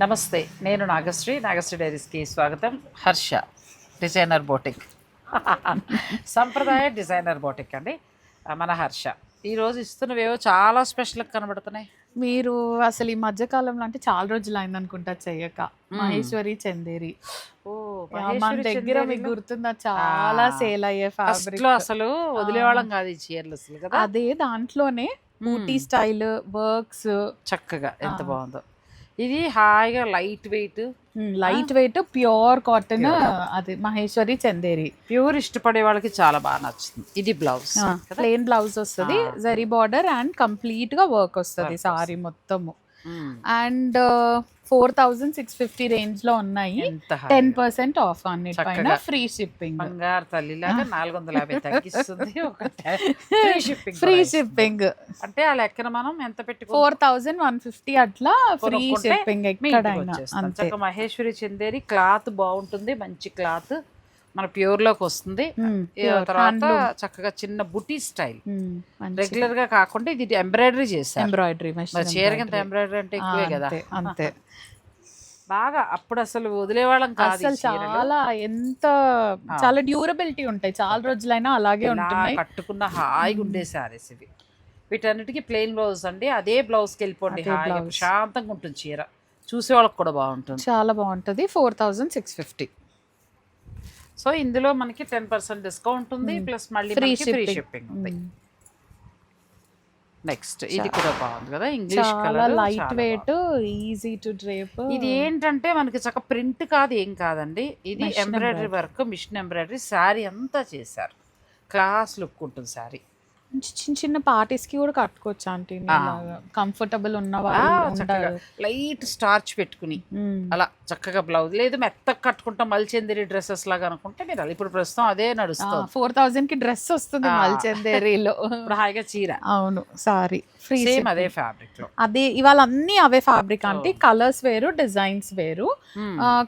నమస్తే నేను నాగశ్రీ నాగశ్రీ డైరీస్కి స్వాగతం. Harsha designer boutique. సంప్రదాయ డిజైనర్ బోటిక్ అండి మన హర్ష. ఈరోజు ఇస్తున్నవేవో చాలా స్పెషల్గా కనబడుతున్నాయి. మీరు అసలు ఈ మధ్య కాలంలో అంటే చాలా రోజులు అయింది అనుకుంటా చెయ్యక మహేశ్వరి చందేరి. ఓ మన దగ్గర మీకు గుర్తుందా? చాలా సేల్ అయ్యే ఫ్యాబ్రిక్ అసలు వదిలేవాళ్ళం కాదు ఈ చీరలు అసలు కదా? అదే దాంట్లోనే బూటీ స్టైల్ వర్క్స్. చక్కగా ఎంత బాగుందో. ఇది హాయిగా light weight. Light weight pure cotton అది మహేశ్వరి చందేరి. ప్యూర్ ఇష్టపడే వాళ్ళకి చాలా బాగా నచ్చుతుంది. ఇది బ్లౌజ్ ప్లెయిన్ బ్లౌజ్ వస్తుంది జరీ బార్డర్ అండ్ కంప్లీట్గా వర్క్ వస్తుంది సారీ మొత్తము. And four thousand six fifty రేంజ్లో ఉన్నాయి. టెన్ పర్సెంట్ ఆఫ్ అన్నిటిపైన చక్కగా. Free shipping. బంగారు తల్లిలాగా నాలుగు వందల యాభై తగ్గిస్తుంది షిప్పింగ్ ఫ్రీ షిప్పింగ్. అంటే ఆ లెక్కన మనం ఎంత పెట్టి ఫోర్ థౌజండ్ వన్ ఫిఫ్టీ అట్లా ఫ్రీ షిప్పింగ్ ఎక్కడైనా. మహేశ్వరి చందేరి క్లాత్ బాగుంటుంది. మంచి క్లాత్. మన ప్యూర్లోకి వస్తుంది తర్వాత. చక్కగా చిన్న బుటీ స్టైల్. రెగ్యులర్గా కాకుండా ఇది ఎంబ్రాయిడరీ చేశారు. ఎంబ్రాయిడరీ చీర కింద ఎంబ్రాయిడరీ. అంటే ఎక్కువే కదా. అంతే బాగా అప్పుడు అసలు వదిలేవాళ్ళం కాదు అసలు. చాలా ఎంత చాలా డ్యూరబిలిటీ ఉంటాయి. చాలా రోజులైనా అలాగే ఉంటున్నాయి. కట్టుకున్న హాయిగా ఉండే సారీస్ ఇవి వీటన్నిటికీ ప్లెయిన్ బ్లౌజ్ అండి. అదే బ్లౌజ్కి వెళ్ళిపోండి అదే హాయిగా blouse. ప్రశాంతంగా ఉంటుంది చీర. చూసే వాళ్ళకి కూడా బాగుంటుంది. చాలా బాగుంటది. Four thousand six fifty so ఇందులో మనకి టెన్ పర్సెంట్ డిస్కౌంట్ ఉంది ప్లస్ మళ్ళీ ఫ్రీ షిప్పింగ్ ఉంది. నెక్స్ట్ ఇది కూడా బాగుంది కదా English colour light weight easy to drape ఇది ఏంటంటే మనకి చక్క ప్రింట్ కాదు ఏం కాదండి. ఇది embroidery work machine embroidery sari అంతా చేశారు. క్లాస్ లుక్ ఉంటుంది శారీ చిన్న చిన్న పార్టీస్కి కూడా కట్టుకోవచ్చు ఆంటీ. కంఫర్టబుల్ ఉన్న చక్కగా లైట్ స్టార్చ్ పెట్టుకుని. అలా చక్కగా బ్లౌజ్ లేదు మెత్తగా కట్టుకుంటాం మల్చెందిరి డ్రెస్సెస్ లాగా అనుకుంటే మీరు అలా ఇప్పుడు ప్రస్తుతం అదే నడుస్తుంది. ఫోర్ థౌజండ్కి డ్రెస్ వస్తుంది. మల్చందేరిలో. హాయిగా చీర. అవును సారీ. ఫ్రీ సేమ్ అదే ఫ్యాబ్రిక్లో. అదే ఇవాళ అన్ని అవే ఫ్యాబ్రిక్ అంటే కలర్స్ వేరు డిజైన్స్ వేరు.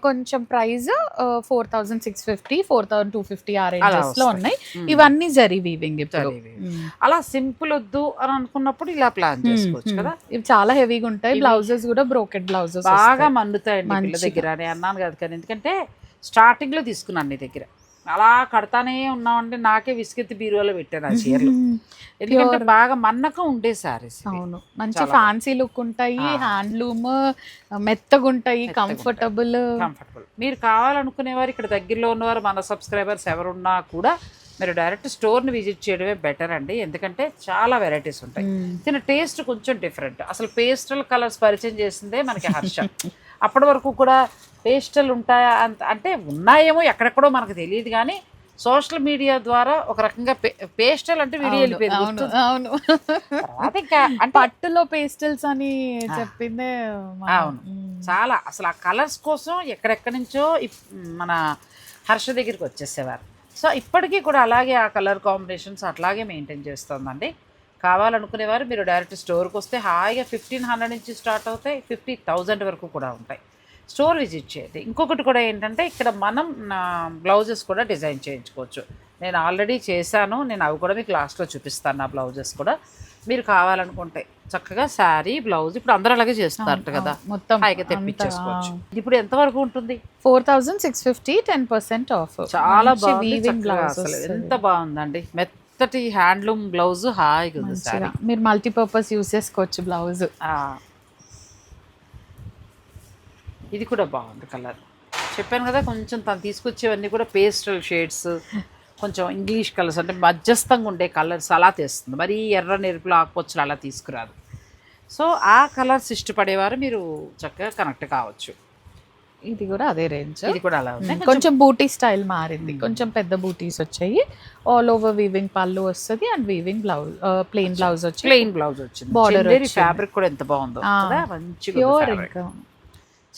కొంచెం price four thousand six fifty four thousand two fifty ఆ రేంజెస్లో. ఉన్నాయి. ఇవన్నీ జరీ వీవింగ్ ఇప్పుడు. అలా సింపుల్ వద్దు అని అనుకున్నప్పుడు ఇలా ప్లాన్ చేసుకోవచ్చు కదా. ఇవి చాలా హెవీగా ఉంటాయి. బ్లౌజెస్ కూడా బ్రోకెడ్ బ్లౌజెస్ బాగా మండుతాయండి పిల్ల. దగ్గర. అని అన్నాను కదా కానీ ఎందుకంటే స్టార్టింగ్లో తీసుకున్నాను నీ దగ్గర. అలా కడతానే ఉన్నామంటే నాకే విసిగెత్తి బీరువాలో పెట్టాను ఆ చీరలు. ఎందుకంటే బాగా మన్నకం ఉండే సారీస్ అవును. మంచి ఫ్యాన్సీ లుక్ ఉంటాయి హ్యాండ్లూమ్ మెత్తగా ఉంటాయి కంఫర్టబుల్ కంఫర్టబుల్ మీరు కావాలనుకునేవారు ఇక్కడ దగ్గరలో ఉన్నవారు మన సబ్స్క్రైబర్స్ ఎవరున్నా కూడా మీరు డైరెక్ట్ స్టోర్ని విజిట్ చేయడమే బెటర్ అండి. ఎందుకంటే చాలా వెరైటీస్ ఉంటాయి. దీని టేస్ట్ కొంచెం డిఫరెంట్. అసలు పేస్టల్ కలర్స్ పరిచయం చేసిందే మనకి హర్ష. అప్పటి వరకు కూడా పేస్టల్ ఉంటాయా అంత అంటే ఉన్నాయేమో ఎక్కడెక్కడో మనకు తెలియదు కానీ సోషల్ మీడియా ద్వారా ఒక రకంగా పేస్టల్ అంటే వీడియో వెళ్ళిపోయింది అవును ఇంకా అంటే పట్టులో పేస్టల్స్ అని చెప్పిందే అవును. చాలా అసలు ఆ కలర్స్ కోసం ఎక్కడెక్కడి నుంచో మన హర్ష దగ్గరికి వచ్చేసేవారు. సో ఇప్పటికీ కూడా అలాగే ఆ కలర్ కాంబినేషన్స్ అట్లాగే మెయింటైన్ చేస్తుందండి. కావాలనుకునేవారు మీరు డైరెక్ట్ స్టోర్కి వస్తే హాయిగా ఫిఫ్టీన్ హండ్రెడ్ నుంచి స్టార్ట్ అవుతాయి ఫిఫ్టీ థౌజండ్ వరకు కూడా ఉంటాయి. స్టోర్ విజిట్ చేయండి. ఇంకొకటి కూడా ఏంటంటే ఇక్కడ మనం బ్లౌజెస్ కూడా డిజైన్ చేయించుకోవచ్చు. నేను ఆల్రెడీ చేశాను. నేను అవి కూడా మీకు లాస్ట్లో చూపిస్తాను నా బ్లౌజెస్ కూడా. మీరు కావాలనుకుంటే. చక్కగా శారీ బ్లౌజ్ ఇప్పుడు అందరూ అలాగే చేస్తారు కదా. మొత్తం తెప్పించేసుకోవచ్చు. ఇప్పుడు ఎంతవరకు ఉంటుంది? Four thousand six fifty ten percent off. చాలా బాగుంది అసలు ఎంత బాగుందండి. మెత్తటి హ్యాండ్లూమ్ బ్లౌజ్ హాయిగా ఉంది మీరు మల్టీపర్పస్ యూస్ చేసుకోవచ్చు బ్లౌజ్. ఇది కూడా బాగుంది కలర్. చెప్పాను కదా కొంచెం తను తీసుకొచ్చేవన్నీ కూడా పేస్టల్ షేడ్స్ కొంచెం ఇంగ్లీష్ కలర్స్ అంటే మధ్యస్థంగా ఉండే కలర్స్ అలా తెస్తుంది. మరి ఎర్ర నెరుపులు ఆకుపచ్చులు అలా తీసుకురాదు. సో ఆ కలర్స్ ఇష్టపడేవారు మీరు చక్కగా కనెక్ట్ కావచ్చు. ఇది కూడా అదే రేంజ్. ఇది కూడా అలా ఉంది. కొంచెం బూటీ స్టైల్ మారింది. కొంచెం పెద్ద బూటీస్ వచ్చాయి. ఆల్ ఓవర్ వీవింగ్ పళ్ళు వస్తుంది and weaving blouse plain blouse వచ్చి ప్లెయిన్ బ్లౌజ్ వచ్చింది. వచ్చింది. ఫ్యాబ్రిక్ కూడా ఎంత బాగుందో. మంచిగా ప్యూర్. ఇంకా.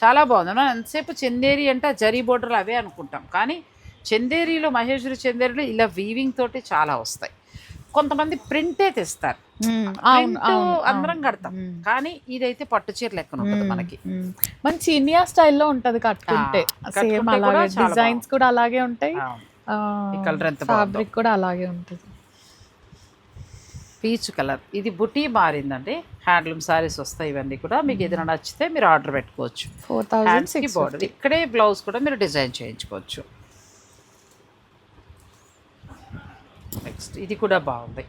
చాలా బాగుంది. మనం ఎంతసేపు చందేరి అంటే జరీ బోర్డర్లు అవే అనుకుంటాం. కానీ చందేరిలో మహేశ్వరి చందేరిలో ఇలా వీవింగ్ తోటి చాలా వస్తాయి. కొంతమంది ప్రింటే తెస్తారు. అందరం కడతాం. కానీ ఇదైతే పట్టు చీర లెక్కన ఉంటుంది మనకి. మంచి ఇండియా స్టైల్లో ఉంటది కట్టుకుంటే. సేమ్ అలాగే డిజైన్స్ కూడా అలాగే ఉంటాయి. colour ఎంత. ఫ్యాబ్రిక్ కూడా అలాగే ఉంటుంది. పీచ్ కలర్ ఇది బుటీ మారిందండి. హ్యాండ్లూమ్ సారీస్ వస్తాయి ఇవన్నీ కూడా. మీకు ఏదైనా నచ్చితే మీరు ఆర్డర్ పెట్టుకోవచ్చు. ఫోర్ హ్యాండ్స్కి సిక్స్ బార్డర్ ఇక్కడే బ్లౌజ్ కూడా మీరు డిజైన్ చేయించుకోవచ్చు. నెక్స్ట్ ఇది కూడా బాగుంది.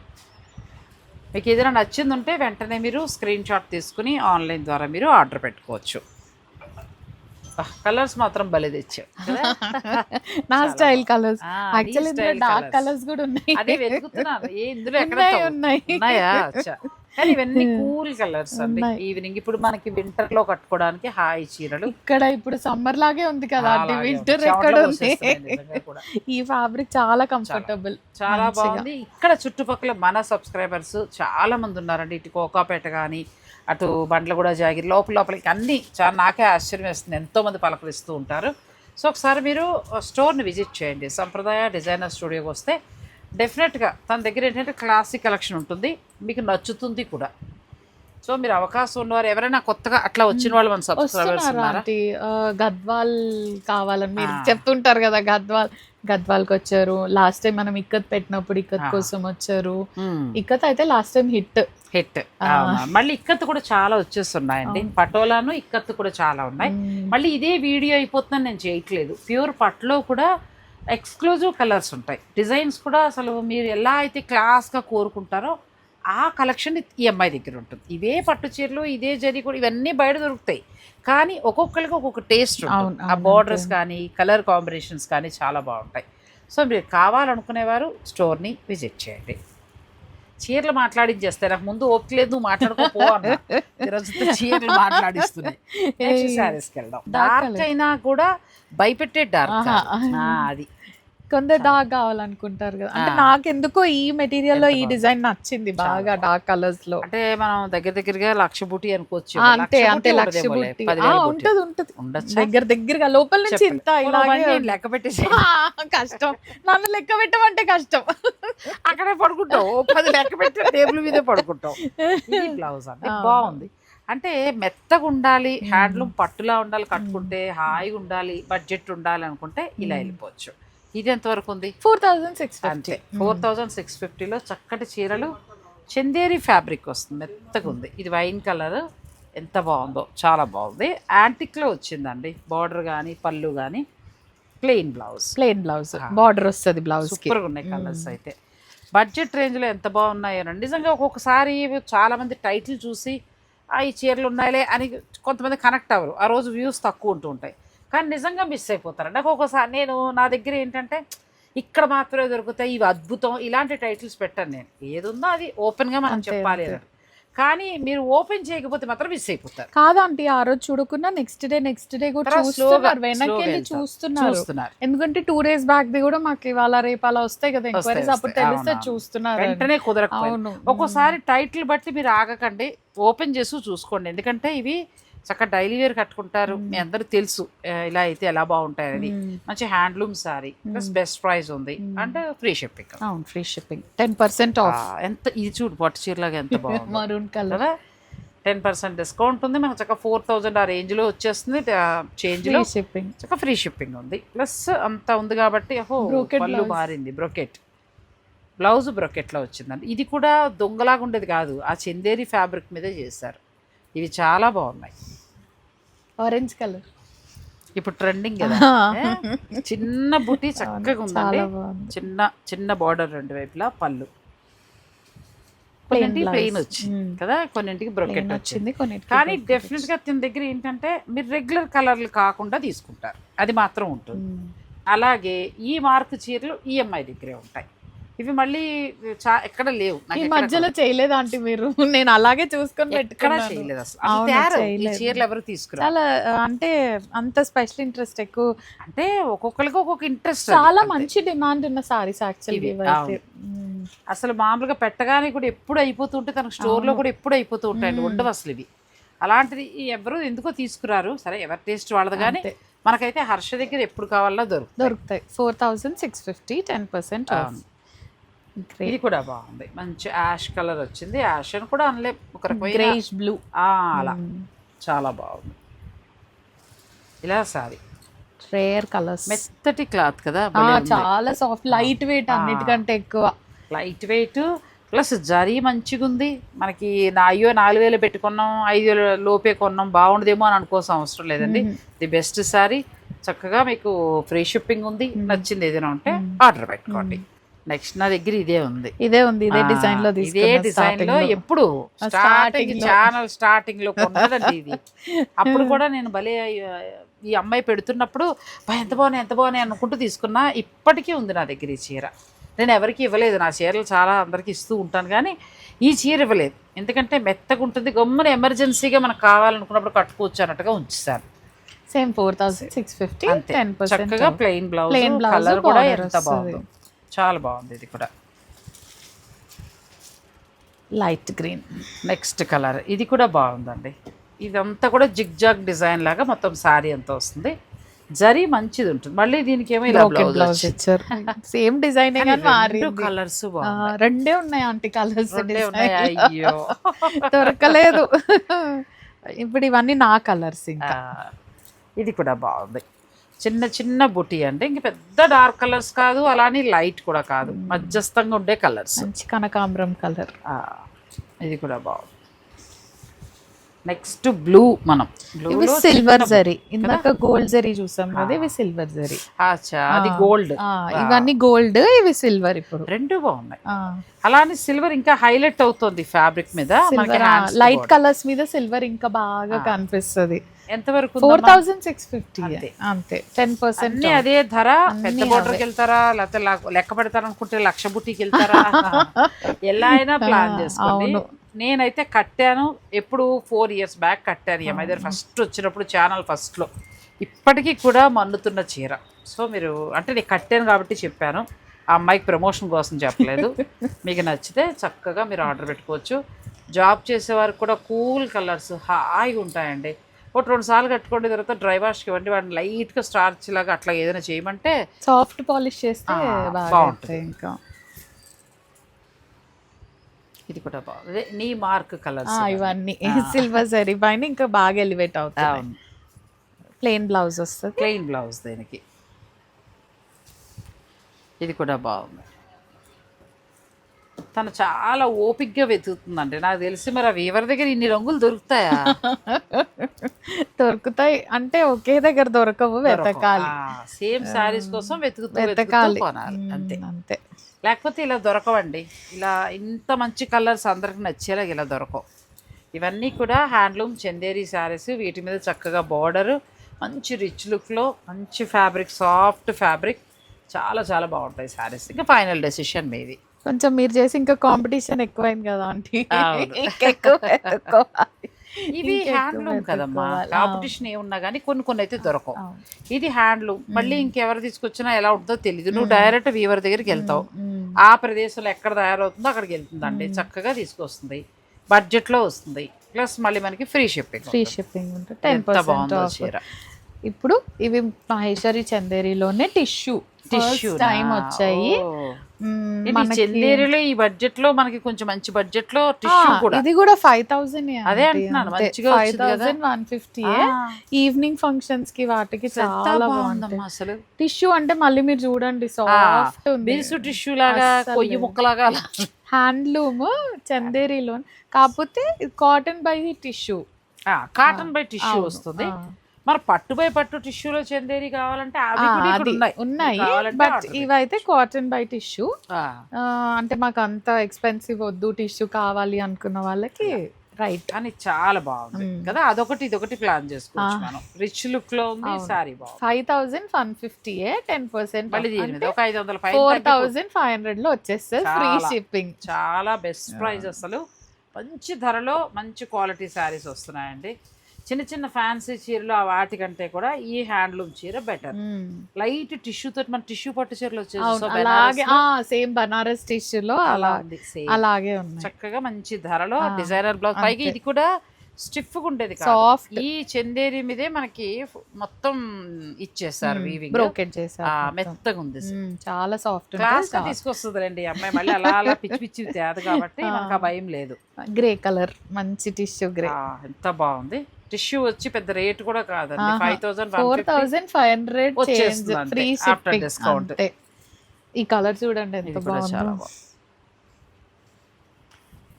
మీకు ఏదైనా నచ్చింది ఉంటే వెంటనే మీరు స్క్రీన్ షాట్ తీసుకుని ఆన్లైన్ ద్వారా మీరు ఆర్డర్ పెట్టుకోవచ్చు. కలర్స్ మాత్రం భలే తెచ్చావు? నా స్టైల్ కలర్స్ యాక్చువల్లీ ఇందులో డార్క్. కలర్స్ కూడా ఉన్నాయి. అదే వెతుకుతున్నాను. ఏ ఇందులో ఎక్కడ ఉన్నాయి, ఉన్నాయి. కానీ ఇవన్నీ కూల్ కలర్స్ అండి. ఈవినింగ్ ఇప్పుడు మనకి వింటర్లో కట్టుకోవడానికి హాయ్ చీరలు. ఇక్కడ ఇప్పుడు సమ్మర్ లాగే ఉంది కదా అలాగే వింటర్. ఎక్కడ ఉంది. ఈ ఫ్యాబ్రిక్ చాలా కంఫర్టబుల్ చాలా బాగుంది. ఇక్కడ చుట్టుపక్కల మన సబ్స్క్రైబర్స్ చాలా మంది ఉన్నారండి. ఇటు కోకాపేట కానీ అటు బండ్లగూడ జాగిరి లోపల లోపలికి అన్నీ చాలా నాకే ఆశ్చర్యం వేస్తుంది. ఎంతో మంది పలకరిస్తూ ఉంటారు. సో ఒకసారి మీరు స్టోర్ని విజిట్ చేయండి. సంప్రదాయ డిజైనర్ స్టూడియోకి వస్తే డెఫినెట్గా తన దగ్గర ఏంటంటే క్లాసిక్ కలెక్షన్ ఉంటుంది. మీకు నచ్చుతుంది కూడా. సో మీరు అవకాశం ఉన్నవారు ఎవరైనా కొత్తగా అట్లా వచ్చిన వాళ్ళు మన సబ్స్క్రైబర్స్ గద్వాల్ కావాలని మీరు. చెప్తుంటారు కదా గద్వాల్. గద్వాల్కి వచ్చారు లాస్ట్ టైం మనం ఇక్కత్ పెట్టినప్పుడు ఇక్కత్. కోసం వచ్చారు. మ్మ్. ఇక్కత్ అయితే లాస్ట్ టైం హిట్ హిట్. మళ్ళీ ఇక్కత్తు కూడా చాలా వచ్చేస్తున్నాయండి. పటోలాను ఇక్కత్తు కూడా చాలా ఉన్నాయి. మళ్ళీ ఇదే వీడియో అయిపోతుందని నేను చేయట్లేదు. ప్యూర్ పట్లో కూడా ఎక్స్క్లూజివ్ కలర్స్ ఉంటాయి. డిజైన్స్ కూడా అసలు మీరు ఎలా అయితే క్లాస్గా కోరుకుంటారో ఆ కలెక్షన్ ఈ అమ్మాయి దగ్గర ఉంటుంది. ఇవే పట్టు చీరలు ఇదే జరి కూడా ఇవన్నీ బయట దొరుకుతాయి. కానీ ఒక్కొక్కరికి ఒక్కొక్క టేస్ట్ ఉంటుంది. ఆ బార్డర్స్. కానీ కలర్ కాంబినేషన్స్ కానీ చాలా బాగుంటాయి. సో మీరు కావాలనుకునేవారు స్టోర్ని విజిట్ చేయండి. చీరలు మాట్లాడించేస్తాయి నాకు ముందు ఓపిక లేదు నువ్వు మాట్లాడుకోపో అన్నా. ఈరోజు చీరలు మాట్లాడిస్తున్నాయి. శారీస్కి వెళ్దాం. డార్క్. అయినా కూడా భయపెట్టే డార్క్. అది. కొందరు డార్క్ కావాలనుకుంటారు కదా. అంటే. నాకు ఎందుకో ఈ మెటీరియల్లో ఈ. డిజైన్ నచ్చింది బాగా. డార్క్ కలర్స్లో. అంటే మనం దగ్గర దగ్గరగా లక్ష బూటి అనుకోవచ్చు అంతే అంతే లక్ష బూటీ. ఉంటది ఉంటది? దగ్గర దగ్గరగా లోపల నుంచి. ఇంత ఇలాగే లెక్క పెట్టేసి కష్టం. నన్ను లెక్క పెట్టమంటే కష్టం. అక్కడే పడుకుంటావు. పది లెక్క పెట్టి టేబుల్ మీదే పడుకుంటావు. బ్లౌజ్ అంటే. బాగుంది. అంటే మెత్తగా ఉండాలి హ్యాండ్లూమ్ పట్టులా ఉండాలి కట్టుకుంటే హాయిగా ఉండాలి బడ్జెట్ ఉండాలి అనుకుంటే ఇలా వెళ్ళిపోవచ్చు. ఇది ఎంతవరకు ఉంది ఫోర్ థౌసండ్ సిక్స్ అంతే. ఫోర్ థౌజండ్ సిక్స్ ఫిఫ్టీలో చక్కటి చీరలు చందేరి ఫ్యాబ్రిక్ వస్తుంది మెత్తగా ఉంది ఇది వైన్ కలర్. ఎంత బాగుందో చాలా బాగుంది. యాంటిక్లో వచ్చిందండి బార్డర్ కానీ పళ్ళు కానీ plain blouse. Plain blouse. Border వస్తుంది బ్లౌజ్ సూపర్గా ఉన్నాయి కలర్స్ అయితే. బడ్జెట్ రేంజ్లో ఎంత బాగున్నాయోనండి నిజంగా ఒక్కొక్కసారి చాలా మంది టైటిల్ చూసి ఆ ఈ చీరలు ఉన్నాయిలే అని కొంతమంది కనెక్ట్ అవ్వరు. ఆ రోజు వ్యూస్ తక్కువ ఉంటూ ఉంటాయి. కానీ నిజంగా మిస్ అయిపోతారు. నాకు ఒక్కోసారి నేను నా దగ్గర ఏంటంటే ఇక్కడ మాత్రమే దొరుకుతాయి ఇవి అద్భుతం ఇలాంటి టైటిల్స్ పెట్టాను నేను. ఏది ఉందో అది ఓపెన్గా మనం చెప్పాలి కానీ మీరు ఓపెన్ చేయకపోతే మాత్రం మిస్ అయిపోతారు. కాదంటే ఆ రోజు చూడకుండా నెక్స్ట్ డే నెక్స్ట్ డే కూడా చూస్తున్నారు. వెనక్కి వెళ్ళి. చూస్తున్నారు. ఎందుకంటే టూ డేస్ బ్యాక్ ది కూడా మాకు ఇవాళ రేపు అలా వస్తాయి కదా ఎంక్వైరీస్ అప్పుడు. తెలిస్తే. చూస్తున్నారు. వెంటనే కుదరకపోయింది. అవును. ఒక్కోసారి టైటిల్ బట్టి మీరు ఆగకండి. ఓపెన్ చేసి చూసుకోండి. ఎందుకంటే ఇవి చక్కగా డైలీ వేర్ కట్టుకుంటారు. మీ అందరూ తెలుసు ఇలా అయితే ఎలా బాగుంటాయని. మంచి handloom sari. Plus best price ఉంది. And free shipping. అవును free shipping. Ten percent off. ఎంత ఇది చూడు పట్టు చీరలాగా ఎంత బాగుంది. Maroon colour ten percent discount ఉంది. మనకు చక్కగా ఫోర్ థౌజండ్ ఆ రేంజ్లో వచ్చేస్తుంది. ఫ్రీ షిప్పింగ్ చక్కగా ఫ్రీ షిప్పింగ్ ఉంది. ప్లస్ అంత ఉంది కాబట్టి పళ్ళు. మారింది. బ్రొకెట్ బ్లౌజ్ బ్రొకెట్లో వచ్చిందండి. ఇది కూడా దొంగలాగా ఉండేది కాదు. ఆ చందేరి ఫ్యాబ్రిక్ మీదే చేశారు. ఇవి చాలా బాగున్నాయి. ఆరెంజ్ కలర్ ఇప్పుడు ట్రెండింగ్ కదా? చిన్న బుట్టి చక్కగా ఉందండి. చిన్న చిన్న బార్డర్ రెండు వైపులా పళ్ళు. కొన్నింటికి. ప్లెయిన్ వచ్చింది మ్మ్. కదా? కొన్నింటికి బ్రొకెట్ వచ్చింది కానీ డెఫినెట్గా తిన దగ్గర ఏంటంటే మీరు రెగ్యులర్ కలర్లు కాకుండా తీసుకుంటారు. అది మాత్రం ఉంటుంది. అలాగే ఈ మార్క్ చీరలు ఈఎంఐ దగ్గరే ఉంటాయి. ఇవి మళ్ళీ ఎక్కడ లేవు. ఈ మధ్యలో చేయలేదు ఆంటీ మీరు. నేను అలాగే చూసుకొని పెట్టుకున్నాను. చీరలు ఎవరు తీసుకురా చాలా అంటే అంత స్పెషల్ ఇంట్రెస్ట్ ఎక్కువ. అంటే ఒక్కొక్కరికి ఒక్కొక్క ఇంట్రెస్ట్ చాలా మంచి డిమాండ్ ఉన్న సారీస్ యాక్చువల్లీ అసలు మామూలుగా పెట్టగానే కూడా ఎప్పుడు అయిపోతుంటే తనకు స్టోర్లో కూడా ఎప్పుడు అయిపోతూ ఉంటాయండి. ఉండవు అసలు ఇవి. అలాంటిది ఎవరు ఎందుకో తీసుకురారు? సరే ఎవరి టేస్ట్ వాళ్ళది కానీ. మనకైతే హర్ష దగ్గర ఎప్పుడు కావాలో దొరుకుతుంది దొరుకుతాయి. Four thousand six fifty ten percent ఇది కూడా బాగుంది. మంచి యాష్ కలర్ వచ్చింది. యాష్ అని కూడా అనలే ఒక రకమైన గ్రేష్ బ్లూ అలా. చాలా బాగుంది. ఇలా సారీ. రేర్ కలర్స్ మెత్తటి క్లాత్ కదా. చాలా సాఫ్ట్ లైట్ వెయిట్ అన్నిటికంటే ఎక్కువ. లైట్ వెయిట్ ప్లస్ జరీ మంచిగా ఉంది. మనకి నా అయ్యో నాలుగు వేలు పెట్టుకున్నాం ఐదు వేల లోపే కొన్నాం బాగుండదేమో అని అనుకోవాల్సిన అవసరం లేదండి. The best sari. చక్కగా మీకు ఫ్రీ షిప్పింగ్ ఉంది. నచ్చింది ఏదైనా ఉంటే ఆర్డర్ పెట్టుకోండి. నెక్స్ట్ నా దగ్గర ఇదే ఉంది. ఇదే ఉంది ఇదే డిజైన్లో ఇదే డిజైన్లో. ఎప్పుడు స్టార్టింగ్. ఛానల్ స్టార్టింగ్లో. కొన్నదండి ఇది. అప్పుడు కూడా నేను భలే ఈ అమ్మాయి పెడుతున్నప్పుడు "బా, ఎంత బాగున్నాయి ఎంత బాగున్నాయి అనుకుంటూ తీసుకున్నా ఇప్పటికీ ఉంది నా దగ్గర ఈ చీర. నేను ఎవరికి ఇవ్వలేదు నా చీరలు చాలా అందరికి ఇస్తూ ఉంటాను కానీ ఈ చీర ఇవ్వలేదు. ఎందుకంటే మెత్తగా ఉంటుంది గమ్మున ఎమర్జెన్సీగా మనకు కావాలనుకున్నప్పుడు కట్టుకోవచ్చు అన్నట్టుగా ఉంచుతాను. Same four thousand six fifty చక్కగా ప్లెయిన్ బ్లౌజ్ కలర్ కూడా ఎంత. బాగుందో. చాలా బాగుంది ఇది కూడా. లైట్ గ్రీన్ నెక్స్ట్ కలర్ ఇది కూడా బాగుందండి. ఇదంతా కూడా జిగ్ జాగ్ డిజైన్ లాగా మొత్తం శారీ అంతా వస్తుంది. జరీ మంచిది ఉంటుంది. మళ్ళీ దీనికి ఏమో ఇలా బ్రోకెన్ బ్లౌజ్ బ్లౌజ్ ఇచ్చారు. సేమ్ డిజైన్ రెండు కలర్స్ రెండే ఉన్నాయి ఆంటీ కలర్స్ అయ్యో. దొరకలేదు. ఇప్పుడు ఇవన్నీ నా కలర్స్ ఇంకా. ఇది కూడా బాగుంది. చిన్న చిన్న బుటీ అంటే ఇంక పెద్ద డార్క్ కలర్స్ కాదు అలానే లైట్ కూడా కాదు. మధ్యస్థంగా ఉండే కలర్స్. మంచి కనకాంబరం కలర్. ఇది కూడా బాగుంది. నెక్స్ట్ బ్లూ మనం. ఇవి సిల్వర్ జరీ. ఇందాక గోల్డ్ జరీ చూసాం కదా ఇవి సిల్వర్ జరీ. అది గోల్డ్. ఇవన్నీ గోల్డ్ ఇవి సిల్వర్ ఇప్పుడు. రెండు బాగున్నాయి. అలానే సిల్వర్ ఇంకా హైలైట్ అవుతుంది ఫ్యాబ్రిక్ మీద. లైట్. కలర్స్ మీద సిల్వర్ ఇంకా బాగా కనిపిస్తుంది. ఎంత వరకు ఫోర్? థౌసండ్ సిక్స్ ఫిఫ్టీ అంతే. టెన్ పర్సెంట్ అన్ని అదే ధర. పెద్ద బోర్డర్కి వెళ్తారా? లేకపోతే లెక్క పెడతారు అనుకుంటే లక్ష బుట్టికి వెళ్తారా? ఎలా అయినా ప్లాన్ చేసుకోండి. నేనైతే కట్టాను. ఎప్పుడు ఫోర్ ఇయర్స్ బ్యాక్ కట్టాను ఈ దగ్గర. ఫస్ట్ వచ్చినప్పుడు ఛానల్ ఫస్ట్లో ఇప్పటికీ కూడా మన్నుతున్న చీర. సో మీరు అంటే నేను కట్టాను కాబట్టి చెప్పాను. ఆ అమ్మాయికి ప్రమోషన్ కోసం చెప్పలేదు. మీకు నచ్చితే చక్కగా మీరు ఆర్డర్ పెట్టుకోవచ్చు. జాబ్ చేసేవారికి కూడా కూల్ కలర్స్ హాయిగా ఉంటాయండి. ఒకటి రెండు సార్లు కట్టుకోండి తర్వాత డ్రై వాష్కి ఇవ్వండి వాడిని లైట్గా స్టార్చ్ లాగా అట్లా ఏదైనా చేయమంటే సాఫ్ట్ పాలిష్ చేస్తే బాగుంటుంది. ఇంకా. ఇది కూడా బాగుంది. నీ మార్క్ కలర్స్ ఇవన్నీ. సిల్వర్ జరీ పైన ఇంకా బాగా ఎలివేట్ అవుతాయి. ప్లెయిన్ బ్లౌజ్ వస్తుంది. ప్లెయిన్ బ్లౌజ్ దీనికి. ఇది కూడా బాగుంది. తను చాలా ఓపిక్గా వెతుకుతుందండి. నాకు తెలిసి మరి ఆ వీవర్ దగ్గర ఇన్ని రంగులు దొరుకుతాయా? దొరుకుతాయి. అంటే ఒకే దగ్గర దొరకవు వెతకాలి. సేమ్ శారీస్ కోసం వెతుకుతూ వెతుకుతూ వెతకాలి. కొనాలి. అంతే. అంతే. లేకపోతే ఇలా దొరకవండి. ఇలా ఇంత మంచి కలర్స్ అందరికి నచ్చేలా ఇలా దొరకవు. ఇవన్నీ కూడా హ్యాండ్లూమ్ చందేరి శారీస్ వీటి మీద చక్కగా బార్డర్ మంచి రిచ్ లుక్లో మంచి ఫ్యాబ్రిక్ సాఫ్ట్ ఫ్యాబ్రిక్ చాలా చాలా బాగుంటాయి శారీస్. ఇంకా ఫైనల్ డెసిషన్ మీది. కొంచెం మీరు చేసి ఇంకా కాంపిటీషన్ ఎక్కువైంది కదా ఆంటీ. ఇంకెక్కువ. ఇవి హ్యాండ్లూమ్ కదమ్మా. కాంపిటీషన్ ఏమున్నా కానీ కొన్ని కొన్ని అయితే దొరకవు. ఇది హ్యాండ్లూమ్ మళ్ళీ ఇంకెవరు తీసుకొచ్చినా ఎలా ఉంటుందో తెలియదు నువ్వు డైరెక్ట్ వీవర్ దగ్గరికి వెళ్తావు. ఆ ప్రదేశంలో ఎక్కడ తయారవుతుందో అక్కడికి వెళ్తుందండి. చక్కగా తీసుకొస్తుంది. బడ్జెట్లో వస్తుంది. ప్లస్ మళ్ళీ మనకి ఫ్రీ షిప్పింగ్ ఫ్రీ షిప్పింగ్ ఉంటుంది. ఇప్పుడు ఇవి మహేశ్వరి చందేరిలోనే టిష్యూ టిష్యూ టైం వచ్చాయి. చందేరిలో ఈ బడ్జెట్లో మనకి కొంచెం మంచి బడ్జెట్లో టిష్యూ కూడా. ఇది కూడా ఫైవ్ థౌసండ్ అదే అంటున్నాను, మంచిగా five. Thousand one fifty. Evening ఫంక్షన్స్కి వాటికి చాలా బాగుందమ్మా అసలు. టిష్యూ అంటే మళ్ళీ మీరు చూడండి సాఫ్ట్ బిల్సు టిష్యూ లాగా. కొయ్యి ముక్కలాగా. హ్యాండ్లూమ్ చందేరిలో కాకపోతే cotton by tissue cotton by tissue వస్తుంది. మరి పట్టు బై పట్టు టిష్యూలో చందేరి కావాలంటే అవి ఉన్నాయి. బట్ ఇవైతే కాటన్ బై టిష్యూ అంటే మాకు అంత ఎక్స్పెన్సివ్ వద్దు టిష్యూ కావాలి అనుకున్న వాళ్ళకి రైట్ కానీ చాలా బాగుంది. కదా అదొకటి ఇదొకటి ప్లాన్ చేసుకోవచ్చు. మనం. రిచ్ లుక్లో ఉంది. సారీ బాగుంది. Five thousand one fifty ten percent ఒక ఐదు వందల ఫోర్ థౌసండ్ ఫైవ్ హండ్రెడ్లో వచ్చేస్తుంది ఫ్రీ. షిప్పింగ్ చాలా బెస్ట్ ప్రైస్ అసలు. మంచి ధరలో మంచి క్వాలిటీ శారీస్ వస్తున్నాయండి. చిన్న చిన్న ఫ్యాన్సీ చీరలు ఆ వాటికంటే కూడా ఈ హ్యాండ్లూమ్ చీర బెటర్ లైట్ టిష్యూ తోటి మన టిష్యూ పట్టు చీరలు వచ్చేసి సేమ్ బనారస్ టిష్యూ లో అలా. అలాగే చక్కగా మంచి ధరలో డిజైనర్ బ్లౌజ్ పైగా. ఇది కూడా స్టిఫ్గా ఉండేది. Soft. ఈ చందేరి మీదే మనకి మొత్తం ఇచ్చేసారు వీవింగ్ బ్రోకెట్ మొత్తం. మెత్తగా ఉంది చాలా సాఫ్ట్ క్లాస్గా తీసుకొస్తుందిలేండి ఈ అమ్మాయి. మళ్ళీ అలా అలా పిచ్చి పిచ్చి తేదు కాబట్టి మనకు ఆ భయం లేదు. గ్రే కలర్ మంచి టిష్యూ గ్రే ఎంత బాగుంది. టిష్యూ వచ్చి పెద్ద రేట్ కూడా కాదండి. Five thousand four thousand five hundred free discount. అంతే. ఈ కలర్ చూడండి ఎంత బాగుందో.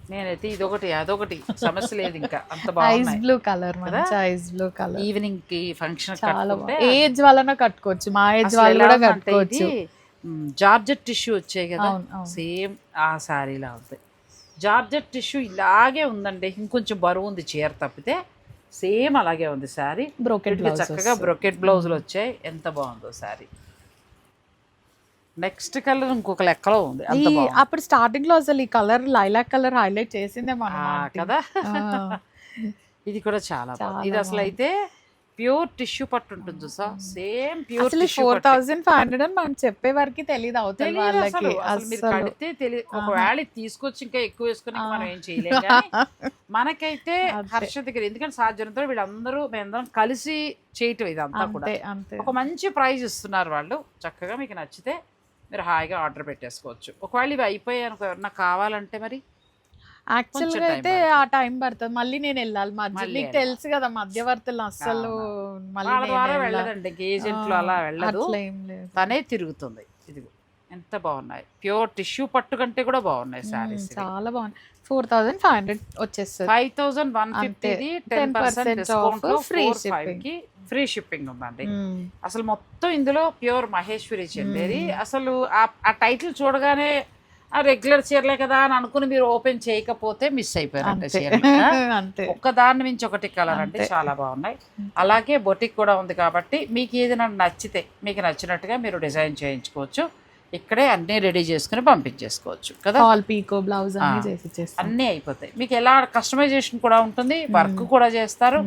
నేనైతే ఇదొకటి అదొకటి. సమస్య లేదు ఇంకా. అంత ఐస్ బ్లూ కలర్ మంచి ఐస్ బ్లూ కలర్ ఈవినింగ్కి ఫంక్షన్ చాలా ఏజ్ వాళ్ళన కట్టుకోవచ్చు. మా ఏజ్ వాళ్ళు కూడా కట్టుకోవచ్చు. జార్జెట్ టిష్యూ వచ్చాయి కదా. సేమ్ ఆ శారీలా ఉంది. జార్జెట్ టిష్యూ ఇలాగే ఉందండి. ఇంకొంచెం బరువు ఉంది చీర తప్పితే. సేమ్ అలాగే ఉంది శారీ. బ్రోకెట్ చక్కగా బ్రొకెట్ బ్లౌజులు వచ్చాయి. ఎంత బాగుందో శారీ. నెక్స్ట్ కలర్ ఇంకొక లెక్కలో ఉంది. అప్పుడు స్టార్టింగ్లో అసలు ఈ కలర్ లైలాక్ కలర్ హైలైట్ చేసిందే మనం aunty. కదా. ఇది కూడా చాలా బాగుంది. ఇది అసలు అయితే ప్యూర్ టిష్యూ పట్టు ఉంటుంది సార్ సేమ్ ప్యూర్ అసలు ఫోర్ థౌసండ్ ఫైవ్ హండ్రెడ్ అని మనం చెప్పే వరకు తెలియదు అవతల తెలియదు వాళ్ళకి. అసలు మీరు కడితే తెలియదు ఒకవేళ తీసుకొచ్చి ఇంకా ఎక్కువ వేసుకుని మనం ఏం చేయలేము కానీ మనకైతే. హర్ష దగ్గర ఎందుకంటే సాధ్యంతో వీళ్ళందరూ మేమందరం కలిసి చేయటం ఇదంతా కూడా ఒక మంచి ప్రైజ్ ఇస్తున్నారు వాళ్ళు. చక్కగా మీకు నచ్చితే మీరు హాయిగా ఆర్డర్ పెట్టేసుకోవచ్చు. ఒకవేళ ఇవి అయిపోయాయి అనుకో ఎవరన్నా కావాలంటే మరి? యాక్చువల్గా కొంచెం time అయితే ఆ టైం పడుతుంది. మళ్ళీ నేను వెళ్ళాలి మధ్య. నీకు తెలుసు కదా మధ్యవర్తులు అస్సలు మళ్ళీ. వెళ్ళదండి ఏజెంట్లు అలా వెళ్ళదు. తనే తిరుగుతుంది. ఇదిగో ఎంత బాగున్నాయి. ప్యూర్ టిష్యూ పట్టు కంటే కూడా బాగున్నాయి శారీస్ చాలా బాగుంది ఫోర్ థౌసండ్ ఫైవ్ హండ్రెడ్ వచ్చేస్తుంది. ఫైవ్ థౌసండ్ వన్ అంతే. ఫిఫ్టీది టెన్ 10% పర్సెంట్ డిస్కౌంట్ ఫ్రీ. కి ఫ్రీ షిప్పింగ్ ఉందండి. అసలు మొత్తం ఇందులో ప్యూర్ మహేశ్వరి చెందేది. అసలు ఆ- టైటిల్ చూడగానే రెగ్యులర్ చీరలే కదా అని అనుకుని మీరు ఓపెన్ చేయకపోతే మిస్ అయిపోయారంట చీరలు ఆ? ఒక్క దాని మించి ఒకటి కలర్ అంటే. చాలా బాగున్నాయి. అలాగే బొటిక్ కూడా ఉంది కాబట్టి మీకు ఏది నచ్చితే మీకు నచ్చినట్టుగా మీరు డిజైన్ చేయించుకోవచ్చు. ఇక్కడే అన్నీ రెడీ చేసుకుని పంపించేసుకోవచ్చు కదా? పీకో బ్లౌజ్ అన్ని ఆ. అయిపోతాయి. మీకు ఎలా కస్టమైజేషన్ కూడా ఉంటుంది వర్క్ కూడా చేస్తారు.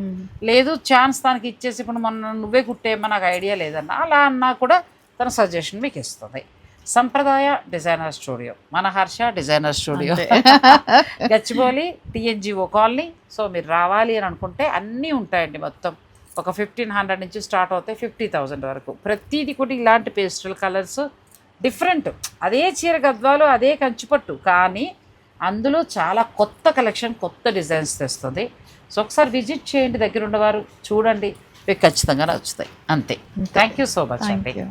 లేదు ఛాన్స్ తనకి ఇచ్చేసి ఇప్పుడు మొన్న నువ్వే కుట్టేయమని నాకు ఐడియా లేదన్నా అలా అన్నా కూడా తన సజెషన్ మీకు ఇస్తుంది. సంప్రదాయ డిజైనర్ స్టూడియో. మన Harsha designer studio. Gachibowli TNGO colony. So మీరు రావాలి అని అనుకుంటే అన్నీ ఉంటాయండి మొత్తం. ఒక ఫిఫ్టీన్ హండ్రెడ్ నుంచి స్టార్ట్ అవుతాయి ఫిఫ్టీ థౌజండ్ వరకు. ప్రతిదీ కూడా ఇలాంటి పేస్టల్ కలర్స్. డిఫరెంట్. అదే చీర గద్వాలు అదే కంచిపట్టు. కానీ అందులో చాలా కొత్త కలెక్షన్ కొత్త డిజైన్స్ తెస్తుంది. సో ఒకసారి విజిట్ చేయండి దగ్గర ఉన్నవారు చూడండి. మీకు ఖచ్చితంగా నచ్చుతాయి. అంతే. థ్యాంక్ యూ సో మచ్ అండి.